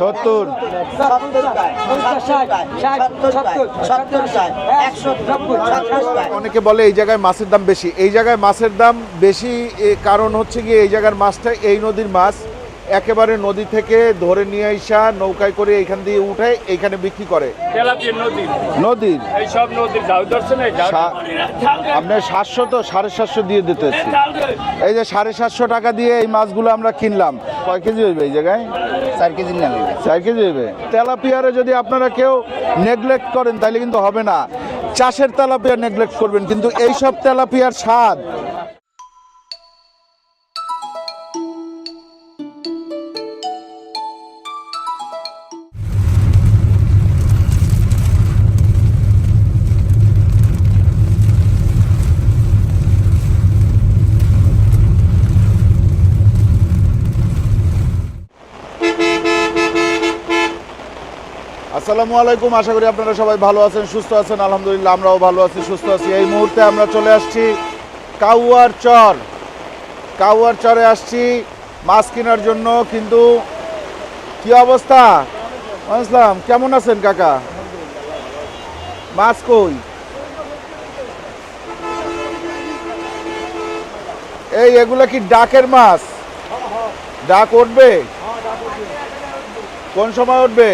সত্তর অনেকে বলে এই জায়গায় মাছের দাম বেশি। এই জায়গায় মাছের দাম বেশি কারণ হচ্ছে গিয়ে এই জায়গার মাছটা এই নদীর মাছ। একেবারে নদী থেকে ধরে নিয়ে আইসা নৌকায় করে এখান দিয়ে উঠে এইখানে বিক্রি করে। নদী। নদীর আপনার সাতশো তো সাড়ে সাতশো দিয়ে দিতেছি এই যে সাড়ে সাতশো টাকা দিয়ে এই মাছগুলো আমরা কিনলাম কয় কেজি হইবে এই জায়গায়? চার কেজি চার কেজি হইবে। তেলাপিয়ারে যদি আপনারা কেউ নেগলেক্ট করেন তাহলে কিন্তু হবে না। চাষের তেলাপিয়া নেগলেক্ট করবেন কিন্তু এই সব তেলাপিয়ার স্বাদ আসসালামু আলাইকুম, আশা করি আপনারা সবাই ভালো আছেন, সুস্থ আছেন, আলহামদুলিল্লাহ আমরাও ভালো আছি, সুস্থ আছি। এই মুহূর্তে আমরা চলে আসছি কাউয়ার চর। কাউয়ার চরে আসছি, মাছ কেনার জন্য, কিন্তু কি অবস্থা? আসলাম কেমন আছেন কাকা? মাছ কই? এই, এগুলা কি ডাকের মাছ? ডাক উঠবে? কোন সময় উঠবে?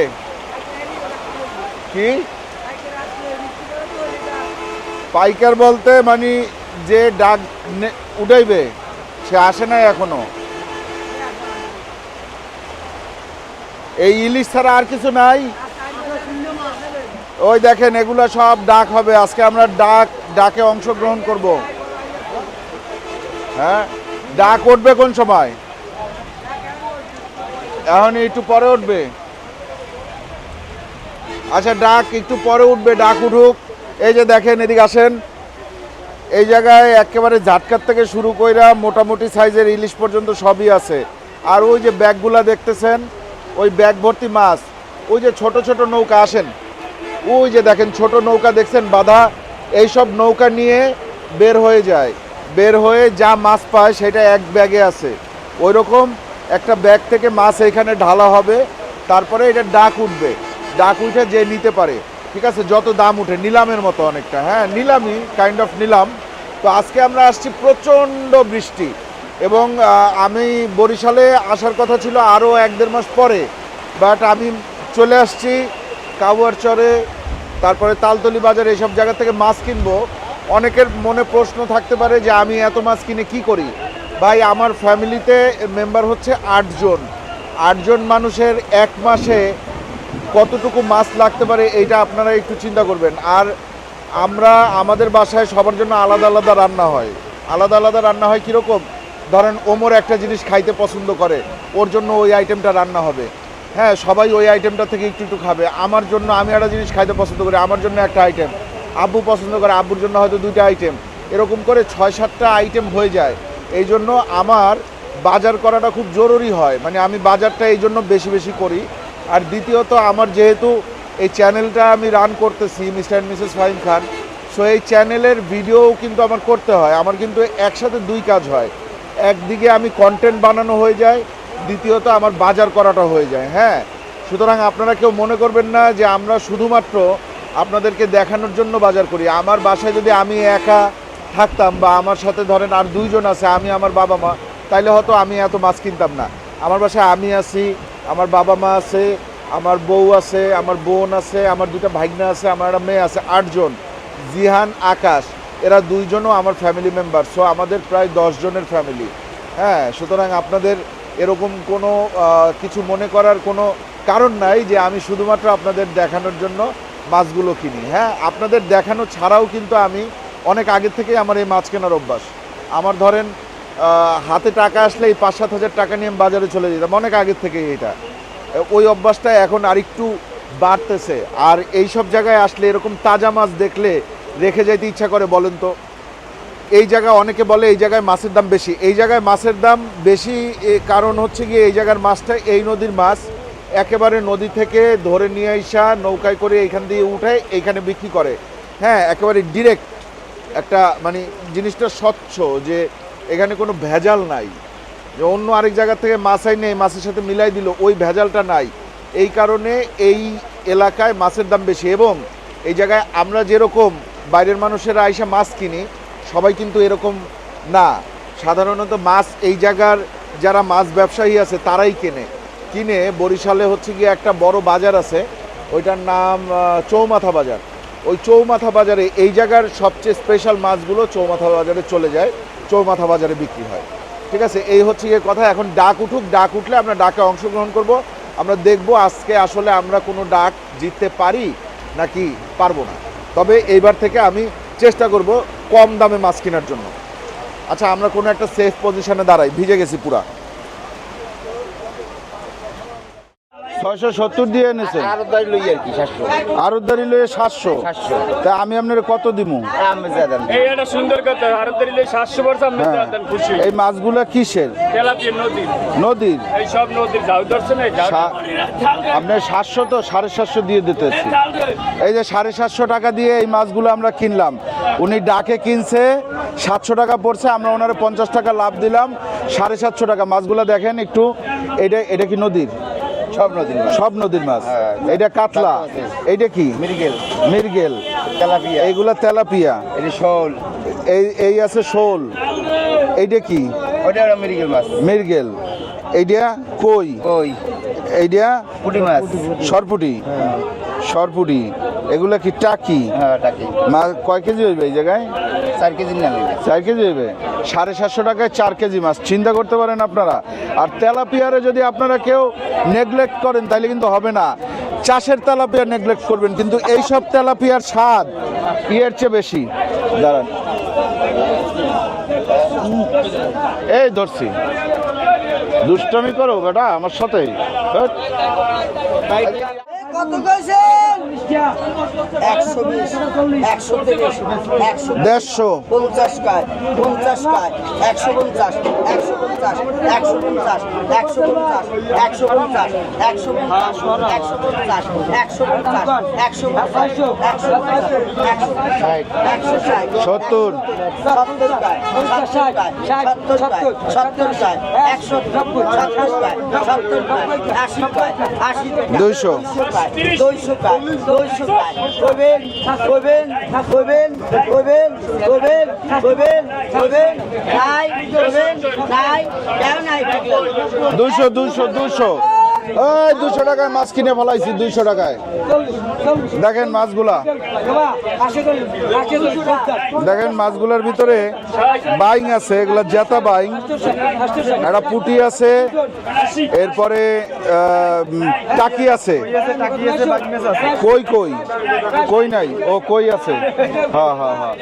কি? পাইকার বলতে মানে যে ডাক উঠাইবে, সে আসে না এখনও। এই ইলিশ ছাড়া আর কিছু নাই? ওই দেখেন, এগুলা সব ডাক হবে। আজকে আমরা ডাক, ডাকে অংশগ্রহণ করব। হ্যাঁ? ডাক উঠবে কোন সময়? এখন একটু পরে উঠবে। আচ্ছা ডাক, একটু পরে উঠবে, ডাক উঠুক। এই যে দেখেন, এদিকে আসেন। এই জায়গায় একেবারে ঝাটকার থেকে শুরু কইরা মোটামুটি সাইজের ইলিশ পর্যন্ত সবই আছে। আর ওই যে ব্যাগগুলা দেখতেছেন, ওই ব্যাগ ভর্তি মাছ, ওই যে ছোট ছোট নৌকা, আসেন। ওই যে দেখেন, ছোট নৌকা দেখছেন, বাধা। এইসব নৌকা নিয়ে বের হয়ে যায়। বের হয়ে যা মাছ পায়, সেটা এক ব্যাগে আছে। ওই রকম একটা ব্যাগ থেকে মাছ এখানে ঢালা হবে, তারপরে এটা ডাক উঠবে। ডাক উঠে যে নিতে পারে, ঠিক আছে? যত দাম উঠে, নিলামের মতো অনেকটা হ্যাঁ? নিলামই কাইন্ড অফ নিলাম। তো আজকে আমরা আসছি প্রচণ্ড বৃষ্টি এবং আমি বরিশালে আসার কথা ছিল আরও এক দেড় মাস পরে বাট আমি চলে আসছি কাবুয়ার চরে তারপরে তালতলি বাজার এইসব জায়গা থেকে মাছ কিনবো। অনেকের মনে প্রশ্ন থাকতে পারে যে আমি এত মাছ কিনে কি করি? ভাই, আমার ফ্যামিলিতে মেম্বার হচ্ছে আটজন। আটজন মানুষের এক মাসে কতটুকু মাছ লাগতে পারে এইটা আপনারা একটু চিন্তা করবেন। আর আমরা আমাদের বাসায় সবার জন্য আলাদা আলাদা রান্না হয়। আলাদা আলাদা রান্না হয় কীরকম? ধরেন ওমর একটা জিনিস খাইতে পছন্দ করে, ওর জন্য ওই আইটেমটা রান্না হবে। হ্যাঁ সবাই ওই আইটেমটা থেকে একটু একটু খাবে। আমার জন্য আমি একটা জিনিস খাইতে পছন্দ করি, আমার জন্য একটা আইটেম আব্বু পছন্দ করে, আব্বুর জন্য হয়তো দুইটা আইটেম এরকম করে ছয় সাতটা আইটেম হয়ে যায়। এই জন্য আমার বাজার করাটা খুব জরুরি হয়। মানে আমি বাজারটা এই জন্য বেশি বেশি করি। আর দ্বিতীয়ত আমার যেহেতু এই চ্যানেলটা আমি রান করতেছি mister and missus Fahim Khan so এই চ্যানেলের ভিডিওও কিন্তু আমার করতে হয়। আমার কিন্তু একসাথে দুই কাজ হয়। একদিকে আমি কন্টেন্ট বানানো হয়ে যায়, দ্বিতীয়ত আমার বাজার করাটা হয়ে যায় হ্যাঁ? সুতরাং আপনারা কেউ মনে করবেন না যে আমরা শুধুমাত্র আপনাদেরকে দেখানোর জন্য বাজার করি। আমার বাসায় যদি আমি একা থাকতাম বা আমার সাথে ধরেন আর দুইজন আছে, আমি আমার বাবা মা, তাইলে হয়তো আমি এত মাছ কিনতাম না। আমার বাসায় আমি আছি আমার বাবা মা আছে, আমার বউ আছে, আমার বোন আছে, আমার দুটা ভাগ্না আছে, আমার একটা মেয়ে আছে, আটজন। জিহান, আকাশ, এরা দুইজনও আমার ফ্যামিলি মেম্বার সো আমাদের প্রায় জনের ফ্যামিলি হ্যাঁ সুতরাং আপনাদের এরকম কোনো কিছু মনে করার কোনো কারণ নাই যে আমি শুধুমাত্র আপনাদের দেখানোর জন্য মাছগুলো কিনি। হ্যাঁ আপনাদের দেখানো ছাড়াও কিন্তু আমি অনেক আগে থেকেই আমার এই মাছ কেনার অভ্যাস। আমার ধরেন হাতে টাকা আসলে এই পাঁচ সাত হাজার টাকা নিয়ে বাজারে চলে যেতাম। অনেক আগের থেকে এটা। ওই অভ্যাসটা এখন আরেকটু বাড়তেছে। আর এই সব জায়গায় আসলে এরকম তাজা মাছ দেখলে রেখে যাইতে ইচ্ছা করে, বলেন তো। এই জায়গায় অনেকে বলে এই জায়গায় মাছের দাম বেশি। এই জায়গায় মাছের দাম বেশি কারণ হচ্ছে গিয়ে এই জায়গার মাছটা এই নদীর মাছ একেবারে নদী থেকে ধরে নিয়ে আসা নৌকায় করে এইখান দিয়ে উঠে এইখানে বিক্রি করে। হ্যাঁ একেবারে ডিরেক্ট একটা মানে জিনিসটা স্বচ্ছ যে এখানে কোনো ভেজাল নাই। যে অন্য আরেক জায়গা থেকে মাছ আইনে এই মাছের সাথে মিলাই দিল, ওই ভেজালটা নাই। এই কারণে এই এলাকায় মাছের দাম বেশি এবং এই জায়গায় আমরা যেরকম বাইরের মানুষেরা আইসা মাছ কিনি, সবাই কিন্তু এরকম না। সাধারণত মাছ এই জায়গার যারা মাছ ব্যবসায়ী আছে, তারাই কেনে। কিনে বরিশালে হচ্ছে গিয়ে একটা বড় বাজার আছে, ওইটার নাম চৌমাথা বাজার। ওই চৌমাথা বাজারে, এই জায়গার সবচেয়ে স্পেশাল মাছগুলো চৌমাথা বাজারে চলে যায়, চৌমাথা বাজারে বিক্রি হয়। ঠিক আছে? এই হচ্ছে গিয়ে কথা। এখন ডাক উঠুক, ডাক উঠলে আমরা ডাকে অংশগ্রহণ করব। আমরা দেখব আজকে আসলে আমরা কোনো ডাক জিততে পারি নাকি পারব না। তবে এইবার থেকে আমি চেষ্টা করব কম দামে মাছ কেনার জন্য। আচ্ছা আমরা কোনো একটা সেফ পজিশনে দাঁড়াই। ভিজে গেছি পুরা। ছয়শো সত্তর দিয়ে এনেছে। আরও দাঁড়ি লই আর কি সাতশো। আর উদ্ধারি লয়ে সাতশো। সাতশো। তা আমি আপনার কত দিমু? আমি জাদান এই একটা সুন্দর কথা আর দিলে সাতশো বছর আপনি হ্যাঁ। দেন খুশি এই মাছগুলা কিসের? তেলাপিয়া নদী নদীর? এই সব নদীর সা- আপনার সাতশো তো সাড়ে সাতশো দিয়ে দিতেছি। এই যে সাড়ে সাতশো টাকা দিয়ে এই মাছগুলো আমরা কিনলাম। উনি ডাকে কিনছে সাতশো টাকা পড়ছে আমরা ওনারে পঞ্চাশ টাকা লাভ দিলাম সাড়ে সাতশো টাকা। মাছগুলো দেখেন একটু এটা এটা কি নদীর? সব নদীর মাছ। সব নদীর মাছ। হ্যাঁ। এটা কাতলা। এটা এইটা কি? মিরগেল মিরগেল তেলাপিয়া। এইগুলা তেলাপিয়া। এটা শোল। এই এই আছে শোল। এইটা কি? ওটা মিরগেল মাছ। মিরগেল এইটা কই? কই? এইটা পুঁটি মাছ। সরপুটি। সরপুটি এগুলা কি টাকি? হ্যাঁ মাছ কয় কেজি হইবে এই জায়গায়? চার কেজি চার কেজি হইবে? সাড়ে সাতশো টাকায় চার কেজি মাছ চিন্তা করতে পারেন আপনারা। আর তেলাপিয়ারে যদি আপনারা কেউ নেগলেক্ট করেন তাহলে কিন্তু হবে না। চাষের তেলাপিয়া নেগলেক্ট করবেন কিন্তু এই সব তেলাপিয়ার স্বাদ ইয়ের চেয়ে বেশি। দাঁড়ান। এই ধরছি। দুষ্টমি করো বেটা আমার সাথে একশো একশো একশো দেড়শো পঞ্চাশ কায় পঞ্চাশ কায় একশো পঞ্চাশ একশো পঞ্চাশ একশো পঞ্চাশ একশো পঞ্চাশ একশো পঞ্চাশ একশো পঞ্চাশ একশো পঞ্চাশ একশো পঞ্চাশ একশো পঞ্চাশ একশো একশো একশো ষাট সত্তর সত্তর কায় সত্তর কায় সত্তর কায় সত্তর কায় একশো সত্তর কায় সত্তর কায় আশি কায় আশি টাকা দুইশো। দুইশো দুইশো কাজ করবেন করবেন করবেন করবেন করবেন করবেন করবেন নাই করবেন নাই কেন দুশো দুশো দুশো ওই দুশো টাকায় মাছ কিনে ফেলাইছি দুইশো টাকায়। দেখেন মাছগুলা। দেখেন মাছগুলোর ভিতরে বাইং আছে, এগুলা জেতা বাইং। একটা পুটি আছে, এরপরে টাকি আছে। কই কই? কই নাই? ও, কই আছে? হ্যাঁ হ্যাঁ হ্যাঁ।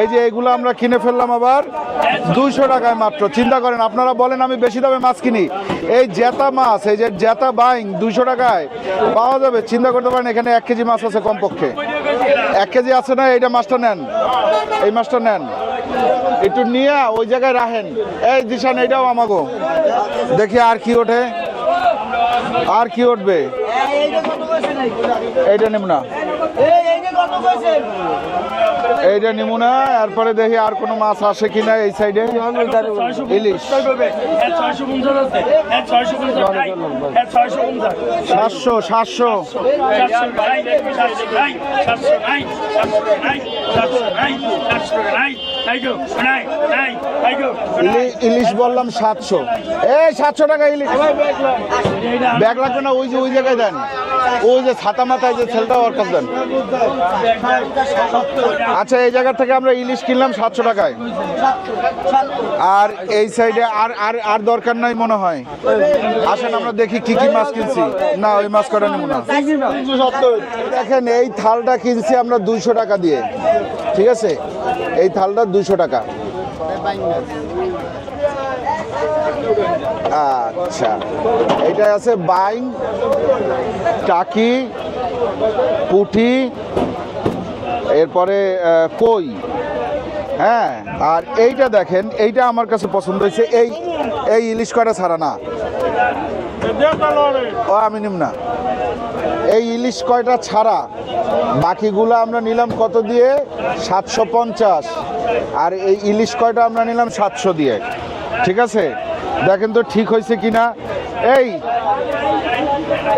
এই যে এগুলো আমরা কিনে ফেললাম আবার দুইশো টাকায় মাত্র। চিন্তা করেন, আপনারা বলেন আমি বেশি দামে মাছ কিনি। এই জেতা মাছ, এই যে জেতা বাইং দুইশো টাকায় পাওয়া যাবে। চিন্তা করতে পারেন, এখানে এক কেজি মাছ আছে কমপক্ষে। এক কেজি আছে না, এইটা মাছটা নেন। এই মাছটা নেন। একটু নিয়ে ওই জায়গায় রাখেন। এই দিশান এটাও আমাগো। দেখি আর কি ওঠে। আর কি উঠবে? এইটা নিব না। এইটা নিমু না এরপরে দেখি আর কোনো মাছ আসে কিনা এই সাইডে ইলিশ সাতশো সাতশো সাতশো ইলিশ বললাম সাতশো। এই সাতশো টাকা ইলিশ। ব্যাগ লাগবে না ওই যে ওই জায়গায় দেন। ওই যে ছাতা মাথায় যে ছেলেটা ওর কাছে দেন। আচ্ছা এই জায়গা থেকে আমরা ইলিশ কিনলাম সাতশো টাকায়। আর এই সাইডে আর আর আর দরকার নাই মনে হয়। আসেন আমরা দেখি কি কি মাছ কিনছি। না ওই মাছ কটা নেব না। দেখেন এই থালটা কিনছি আমরা দুইশো টাকা দিয়ে। ঠিক আছে? এই থালটা দুইশো টাকা। আচ্ছা। এটা আছে বাইং, টাকি, পুঠি, এরপরে কই? হ্যাঁ আর এইটা দেখেন, এইটা আমার কাছে পছন্দ হয়েছে। এই এই ইলিশ কয়টা ছাড়া না? ও, আমি নিম না। এই ইলিশ কয়টা ছাড়া? বাকিগুলো আমরা নিলাম কত দিয়ে? সাতশো পঞ্চাশ। আর এই ইলিশ কয়টা আমরা নিলাম? সাতশো দিয়ে। ঠিক আছে? দেখেন তো ঠিক হয়েছে কিনা? এই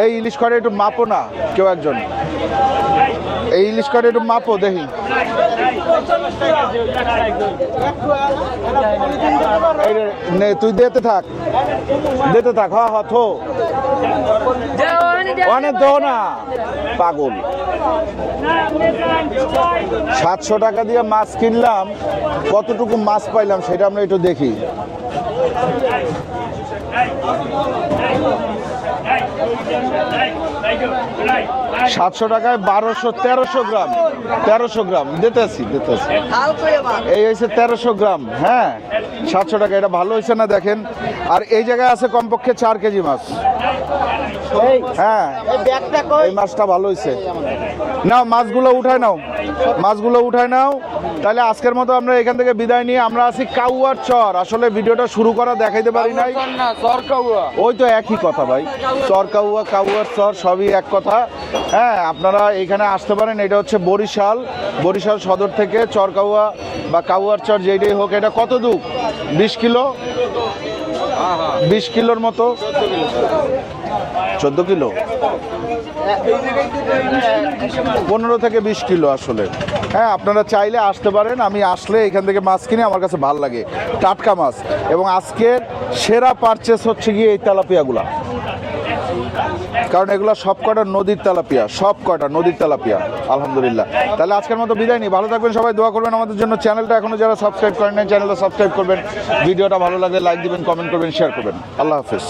এই ইলিশ কয়টা একটু মাপো না, কেউ একজন। এই ইলিশ কয়টা একটু মাপো, দেখি। তুই দিতে থাক। দিতে থাক হ, থো। অনেক না পাগল। সাতশো টাকা দিয়ে মাছ কিনলাম, কতটুকু মাছ পাইলাম সেটা আমরা একটু দেখি। সাতশো টাকায় বারোশো তেরোশো গ্রাম। তেরোশো গ্রাম। দিতেছি দিতেছি এই হয়েছে তেরোশো গ্রাম হ্যাঁ। সাতশো টাকা এটা ভালো হয়েছে না দেখেন? আর এই জায়গায় আছে কমপক্ষে চার কেজি মাছ। হ্যাঁ। এই ব্যাগটা কই? এই মাছটা ভালো হয়েছে। নাও মাছগুলো উঠায় নাও। মাছগুলো উঠায় নাও। তাহলে আজকের মতো আমরা এখান থেকে বিদায় নিয়ে আমরা আছি কাউয়ার চর। আসলে ভিডিওটা শুরু করা দেখাইতে পারি নাই। ওই তো একই কথা ভাই। চর কাউয়া কাউয়ার চর সবই এক কথা। হ্যাঁ আপনারা এখানে আসতে পারেন। এটা হচ্ছে বরিশাল। বরিশাল সদর থেকে চর কাউয়া বা কাউয়ার চর যেইটাই হোক এটা কত দূর? বিশ কিলো? বিশ কিলোর মতো? চোদ্দ কিলো? পনেরো থেকে বিশ কিলো আসলে। হ্যাঁ আপনারা চাইলে আসতে পারেন। আমি আসলে এখান থেকে মাছ কিনে আমার কাছে ভালো লাগে। টাটকা মাছ। এবং আজকের সেরা পারচেস হচ্ছে গিয়ে এই তেলাপিয়াগুলা। কারণ এগুলো সব কটা নদীর তেলাপিয়া, সব কটা নদীর তেলাপিয়া, আলহামদুলিল্লাহ। তাহলে আজকের মতো বিদায় নিই। ভালো থাকবেন, সবাই দোয়া করবেন আমাদের জন্য। চ্যানেলটা এখনও যারা সাবস্ক্রাইব করেন নাই, চ্যানেলটা সাবস্ক্রাইব করবেন। ভিডিওটা ভালো লাগলে লাইক দিবেন কমেন্ট করবেন শেয়ার করবেন। আল্লাহ হাফেজ।